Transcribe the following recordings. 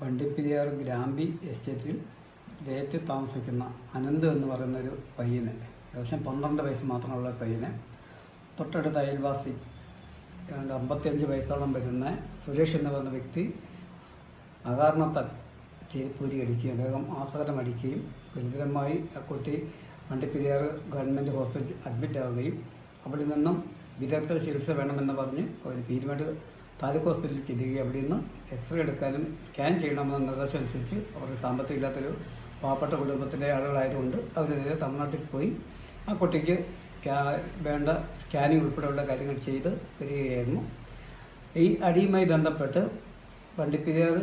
വണ്ടിപ്പെരിയാർ ഗ്രാമ്പി എസ്റ്റേറ്റിൽ ഡേറ്റ് താമസിക്കുന്ന അനന്ത് എന്ന് പറയുന്ന ഒരു പയ്യന് ഏകദേശം പന്ത്രണ്ട് വയസ്സ് മാത്രമുള്ള പയ്യന് തൊട്ടടുത്ത അയൽവാസി ഏതാണ്ട് അമ്പത്തിയഞ്ച് വയസ്സോളം വരുന്ന സുരേഷ് എന്ന് പറയുന്ന വ്യക്തി അകാരണത്താൽ ചേരിപ്പൂരി അടിക്കുകയും അദ്ദേഹം ആസകരം അടിക്കുകയും ഗുരുതരമായി ആ കുട്ടി വണ്ടിപ്പെരിയാർ ഗവൺമെന്റ് ഹോസ്പിറ്റലിൽ അഡ്മിറ്റ് ആവുകയും അവിടെ നിന്നും വിദഗ്ധ ചികിത്സ വേണമെന്ന് പറഞ്ഞ് ഒരു പീരുമേട് താലൂക്ക് ഹോസ്പിറ്റലിൽ ചെല്ലുകയും അവിടെ നിന്ന് എക്സ്റേ എടുക്കാനും സ്കാൻ ചെയ്യണമെന്ന നിർദ്ദേശം അനുസരിച്ച് അവർ സാമ്പത്തികം ഇല്ലാത്തൊരു പാവപ്പെട്ട കുടുംബത്തിന്റെ ആളുകളായതുകൊണ്ട് അവരെതിരെ തമിഴ്നാട്ടിൽ പോയി ആ കുട്ടിക്ക് വേണ്ട സ്കാനിങ് ഉൾപ്പെടെയുള്ള കാര്യങ്ങൾ ചെയ്ത് വരികയായിരുന്നു. ഈ അടിയുമായി ബന്ധപ്പെട്ട് വണ്ടിപ്പെരിയാർ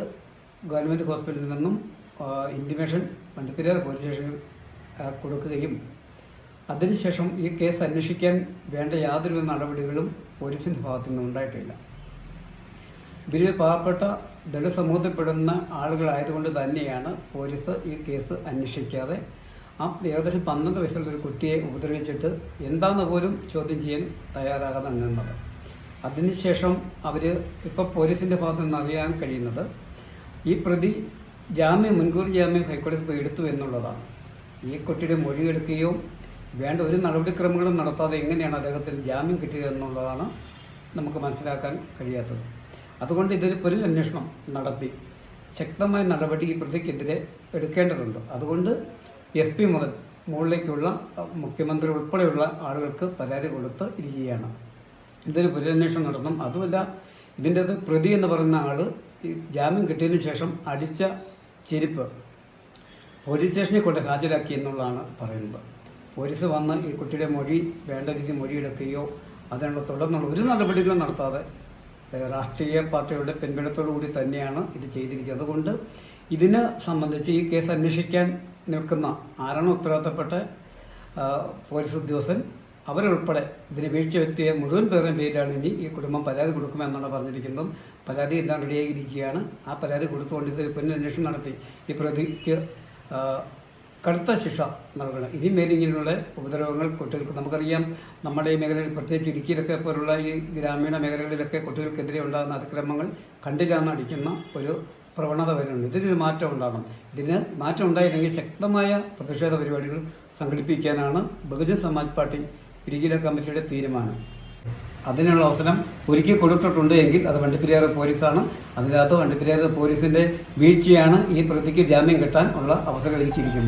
ഗവൺമെന്റ് ഹോസ്പിറ്റലിൽ നിന്നും ഇന്റിമേഷൻ വണ്ടിപ്പെരിയാർ പോലീസ് സ്റ്റേഷനിൽ കൊടുക്കുകയും അതിനുശേഷം ഈ കേസ് അന്വേഷിക്കാൻ വേണ്ട യാതൊരു നടപടികളും പോലീസിന്റെ ഭാഗത്തു നിന്ന് ഇവർ പാവപ്പെട്ട ദളിത് സമൂഹത്തിൽപ്പെടുന്ന ആളുകളായതുകൊണ്ട് തന്നെയാണ് പോലീസ് ഈ കേസ് അന്വേഷിക്കാതെ ആ ഏകദേശം പന്ത്രണ്ട് വയസ്സുള്ള ഒരു കുട്ടിയെ ഉപദ്രവിച്ചിട്ട് എന്താണെന്ന് പോലും ചോദ്യം ചെയ്യാൻ തയ്യാറാകാതെ നിന്നത്. അതിനുശേഷം അവർ ഇപ്പോൾ പോലീസിന്റെ ഭാഗത്തു നിന്ന് അറിയാൻ കഴിയുന്നത് ഈ പ്രതി ജാമ്യം മുൻകൂർ ജാമ്യം ഹൈക്കോടതി പോയി എടുത്തു എന്നുള്ളതാണ്. ഈ കുട്ടിയുടെ മൊഴിയെടുക്കുകയോ വേണ്ട ഒരു നടപടിക്രമങ്ങളും നടത്താതെ എങ്ങനെയാണ് അദ്ദേഹത്തിന് ജാമ്യം കിട്ടിയത് എന്നുള്ളതാണ് നമുക്ക് മനസ്സിലാക്കാൻ കഴിയാത്തത്. അതുകൊണ്ട് ഇതിൽ പുനരന്വേഷണം നടത്തി ശക്തമായ നടപടി ഈ പ്രതിക്കെതിരെ എടുക്കേണ്ടതുണ്ട്. അതുകൊണ്ട് എസ് പി മുതൽ മുകളിലേക്കുള്ള മുഖ്യമന്ത്രി ഉൾപ്പെടെയുള്ള ആളുകൾക്ക് പരാതി കൊടുത്ത് ഇരിക്കുകയാണ്. ഇതൊരു പുനരന്വേഷണം നടത്തും അതുമല്ല ഇതിന്റെ അത് പ്രതി എന്ന് പറയുന്ന ആൾ ഈ ജാമ്യം കിട്ടിയതിന് ശേഷം അടിച്ച ചെരുപ്പ് പോലീസ് സ്റ്റേഷനിൽ കൊണ്ട് ഹാജരാക്കി എന്നുള്ളതാണ് പറയുന്നത്. പോലീസ് വന്ന് ഈ കുട്ടിയുടെ മൊഴി വേണ്ട രീതിയിൽ മൊഴിയെടുക്കുകയോ അതിനുള്ള തുടർന്നുള്ള ഒരു നടപടികളും നടത്താതെ രാഷ്ട്രീയ പാർട്ടികളുടെ പിൻബലത്തോടു കൂടി തന്നെയാണ് ഇത് ചെയ്തിരിക്കുന്നത്. അതുകൊണ്ട് ഇതിനെ സംബന്ധിച്ച് ഈ കേസ് അന്വേഷിക്കാൻ നിൽക്കുന്ന ആരാണ് ഉത്തരവാദിത്തപ്പെട്ട പോലീസ് ഉദ്യോഗസ്ഥൻ അവരുൾപ്പെടെ ഇതിന് വീഴ്ച വ്യക്തിയെ മുഴുവൻ പേരുടെ പേരിലാണ് ഇനി ഈ കുടുംബം പരാതി കൊടുക്കുമെന്നാണ് പറഞ്ഞിരിക്കുന്നത്. പരാതി എല്ലാം റെഡിയായിരിക്കുകയാണ് ആ പരാതി കൊടുത്തുകൊണ്ട് ഇത് പുനരന്വേഷണം നടത്തി. ഈ പ്രതിക്ക് കടുത്ത ശിക്ഷ നൽകണം. ഇനി മേലിൽ ഇങ്ങനെയുള്ള ഉപദ്രവങ്ങൾ കുട്ടികൾക്ക് നമുക്കറിയാം. നമ്മുടെ ഈ മേഖലയിൽ പ്രത്യേകിച്ച് ഇടുക്കിയിലൊക്കെ പോലുള്ള ഈ ഗ്രാമീണ മേഖലകളിലൊക്കെ കുട്ടികൾക്കെതിരെ ഉണ്ടാകുന്ന അതിക്രമങ്ങൾ കണ്ടില്ലാന്ന് അടിക്കുന്ന ഒരു പ്രവണത വരുന്നുണ്ട്. ഇതിനൊരു മാറ്റം ഉണ്ടാകണം. ഇതിന് മാറ്റം ഉണ്ടായില്ലെങ്കിൽ ശക്തമായ പ്രതിഷേധ പരിപാടികൾ സംഘടിപ്പിക്കാനാണ് ബഹുജൻ സമാജ് പാർട്ടി ഇടുക്കിയിലെ കമ്മിറ്റിയുടെ തീരുമാനം. അതിനുള്ള അവസരം ഒരുക്കി കൊടുത്തിട്ടുണ്ട് എങ്കിൽ അത് വണ്ടിപ്പെരിയാർ പോലീസാണ്. അതിനകത്ത് വണ്ടിപ്പെരിയാർ പോലീസിന്റെ വീഴ്ചയാണ് ഈ പ്രതിക്ക് ജാമ്യം കിട്ടാൻ ഉള്ള അവസരം ഒരുക്കിയിരിക്കുന്നത്.